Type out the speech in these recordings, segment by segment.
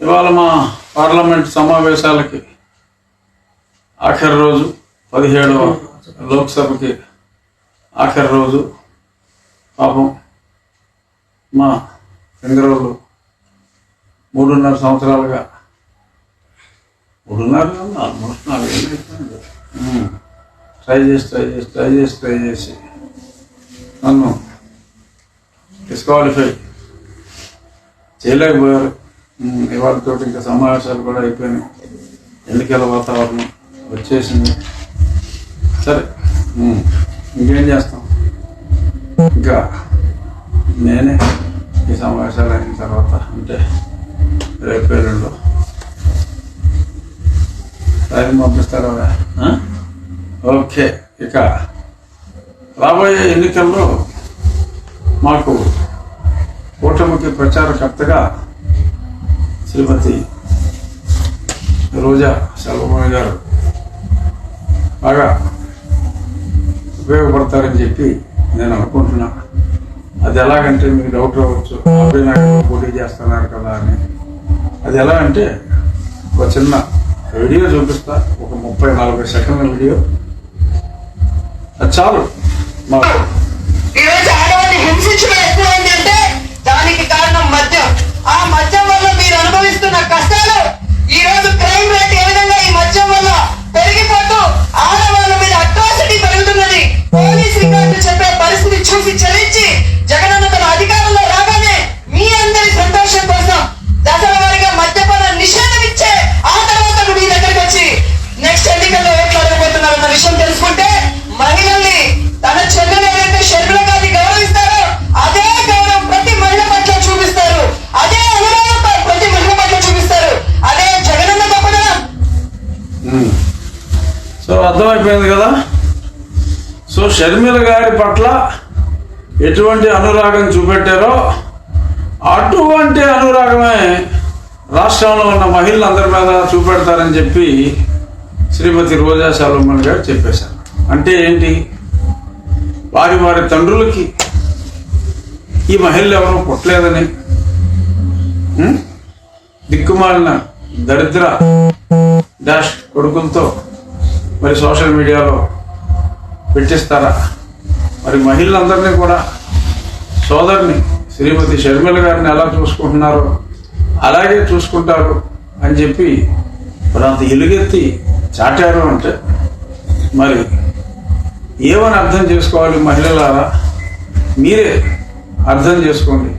ఇవాళ మా పార్లమెంట్ సమావేశాలకి ఆఖరి రోజు పదిహేడవ లోక్సభకి ఆఖరి రోజు. పాపం మా చంద్రబాబు మూడున్నర సంవత్సరాలుగా మూడున్నర ఆల్మోస్ట్ నాలుగేళ్ళు ట్రై చేసి ట్రై చేసి ట్రై చేసి ట్రై చేసి నన్ను డిస్క్వాలిఫై చేయలేకపోయారు. ఇవాళతో ఇంకా సమావేశాలు కూడా అయిపోయినాయి. ఎన్నికల వాతావరణం వచ్చేసింది. సరే ఇంకేం చేస్తాం? ఇంకా నేనే ఈ సమావేశాలు అయిన తర్వాత అంటే రేపు ఎల్లుండో. టైం పంపిస్తారా? ఓకే ఇక రాబోయే ఎన్నికల్లో మాకు కూటమికి ప్రచారకర్తగా శ్రీమతి రోజా సెల్వమణి గారు బాగా ఉపయోగపడతారని చెప్పి నేను అనుకుంటున్నా. అది ఎలాగంటే మీకు డౌట్ రావచ్చు అబ్బాయి పోటీ చేస్తున్నారు కదా అని. అది ఎలా అంటే ఒక చిన్న వీడియో చూపిస్తా ఒక ముప్పై నలభై సెకండ్ల వీడియో. అది చాలు. మాకు ఈరోజు ఆడవాళ్ళని హింసించడం ఎక్కువైందంటే దానికి కారణం మద్యం. ఆ మద్యం వల్ల మీరు అనుభవిస్తున్న కష్టాలు ఈ రోజు క్రైమ్ రేట్ ఏ విధంగా ఈ మద్యం వల్ల పెరిగిపోతూ ఆడవాళ్ళ మీద అట్రాసిటీ పెరుగుతున్నది? పోలీస్ రికార్డు చెప్పే పరిస్థితి చూసి చలించి జగనన్న తన అధికారంలో అర్థమైపోయింది కదా? సో షర్మిల గారి పట్ల ఎటువంటి అనురాగం చూపెట్టారో అటువంటి అనురాగమే రాష్ట్రంలో ఉన్న మహిళలందరి మీద చూపెడతారని చెప్పి శ్రీమతి రోజా సలోమన్ గారు చెప్పేశారు. అంటే ఏంటి? వారి వారి తండ్రులకి ఈ మహిళలు ఎవరూ పుట్టలేదని దిక్కుమాలిన దరిద్ర డాష్ కొడుకులతో మరి సోషల్ మీడియాలో పెట్టిస్తారా? మరి మహిళలందరినీ కూడా సోదరిని శ్రీమతి షర్మిల గారిని ఎలా చూసుకుంటున్నారో అలాగే చూసుకుంటారు అని చెప్పి మరి అంత ఎలుగెత్తి చాటారు అంటే మరి ఏమని అర్థం చేసుకోవాలి మహిళలారా? మీరే అర్థం చేసుకోండి.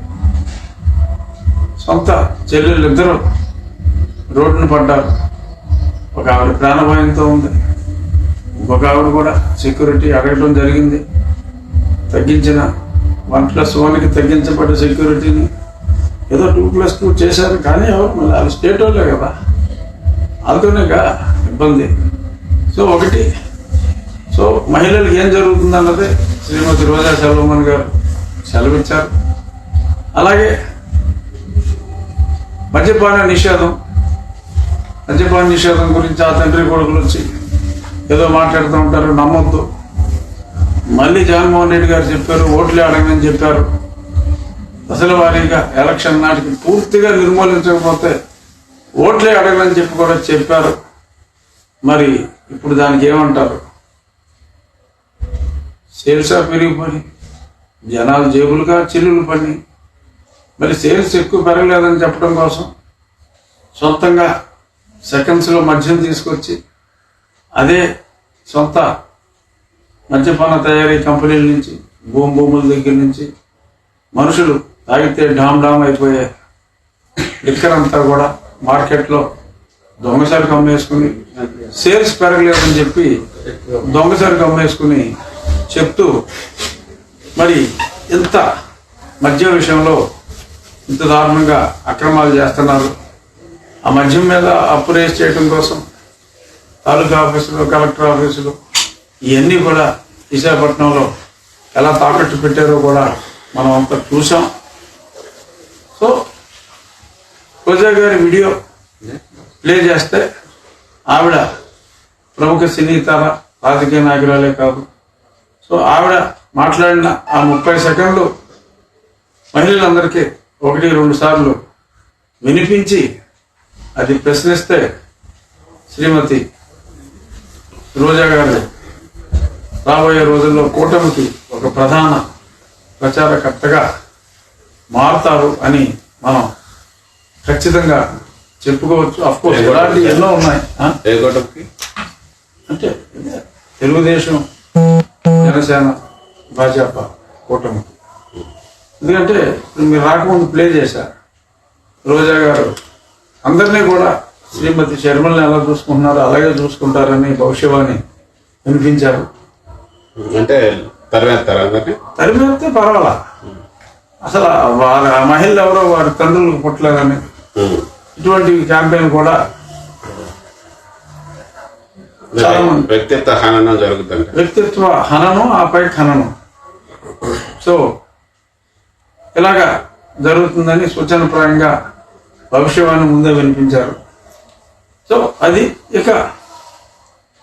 సొంత చెల్లెళ్ళిద్దరూ ఇద్దరు రోడ్డున పడ్డారు. ఒక ఆవిడ ప్రాణభయంతో ఉంది. ఇంకొక ఆవిడ కూడా సెక్యూరిటీ అడగడం జరిగింది. తగ్గించిన వన్ ప్లస్ వన్కి తగ్గించబడ్డ సెక్యూరిటీని ఏదో టూ ప్లస్ టూ చేశారు కానీ ఎవరు మళ్ళీ వాళ్ళు స్టేట్ వాళ్ళే కదా. అందుకనేగా ఇబ్బంది. సో ఒకటి సో మహిళలకు ఏం జరుగుతుంది అన్నది శ్రీమతి రోజా సెల్వమన్ గారు సెలవిచ్చారు. అలాగే మద్యపాన నిషేధం మద్యపాన నిషేధం గురించి ఆ తండ్రి కొడుకులు వచ్చి ఏదో మాట్లాడుతూ ఉంటారు నమ్మొద్దు. మళ్ళీ జగన్మోహన్ రెడ్డి గారు చెప్పారు ఓట్లు అడగని చెప్పారు. అసలు వారీగా ఎలక్షన్ నాటికి పూర్తిగా నిర్మూలించకపోతే ఓట్లే అడగలని చెప్పి కూడా చెప్పారు. మరి ఇప్పుడు దానికి ఏమంటారు? సేల్స్ ఆ పెరిగిపోయి జనాలు జేబులుగా చిల్లులు పడి మరి సేల్స్ ఎక్కువ పెరగలేదని చెప్పడం కోసం సొంతంగా సెకండ్స్లో మద్యం తీసుకొచ్చి అదే సొంత మద్యపాన తయారీ కంపెనీల నుంచి భూమి భూముల దగ్గర నుంచి మనుషులు తాగితే డామ్ డామ్ అయిపోయే లిక్కర్ అంతా కూడా మార్కెట్లో దొంగసరికి అమ్మేసుకుని సేల్స్ పెరగలేదని చెప్పి దొంగసరికి అమ్మేసుకుని చెప్తూ మరి ఇంత మద్యం విషయంలో ఇంత దారుణంగా అక్రమాలు చేస్తున్నారు. ఆ మద్యం మీద అప్పు రేస్ చేయడం కోసం తాలూకా ఆఫీసులు కలెక్టర్ ఆఫీసులు ఇవన్నీ కూడా విశాఖపట్నంలో ఎలా తాకట్టు పెట్టారో కూడా మనం అంతా చూసాం. సో రోజా గారి వీడియో ప్లే చేస్తే ఆవిడ ప్రముఖ సినీ తార రాజకీయ నాయకురాలే కాదు. సో ఆవిడ మాట్లాడిన ఆ ముప్పై సెకండ్లు మహిళలందరికీ ఒకటి రెండు సార్లు వినిపించి అది ప్రశ్నిస్తే శ్రీమతి రోజా గారు రాబోయే రోజుల్లో కూటమికి ఒక ప్రధాన ప్రచారకర్తగా మారుతారు అని మనం ఖచ్చితంగా చెప్పుకోవచ్చు. అఫ్ కోర్స్ ఇలాంటి ఎన్నో ఉన్నాయి. ఆ? ఏ కూటమికి అంటే తెలుగుదేశం జనసేన భాజపా కూటమి. ఎందుకంటే మీరు రాకముందు ప్లే చేశారు. రోజా గారు అందరినీ కూడా శ్రీమతి శర్మల్ని ఎలా చూసుకుంటున్నారో అలాగే చూసుకుంటారని భవిష్యవాణి వినిపించారు. అంటే తరివేస్తారు అందరినీ? తరిమేస్తే పర్వాలా. అసలు వారి ఆ మహిళలు ఎవరో వారి తండ్రులకు పుట్టలేదని. ఇటువంటి క్యాంపెయిన్ కూడా. వ్యక్తిత్వ హననం జరుగుతుందంట వ్యక్తిత్వ హననం ఆపై ఖననం. సో ఇలాగా జరుగుతుందని సూచనప్రాయంగా భవిష్యవాణి ముందే వినిపించారు. సో అది ఇక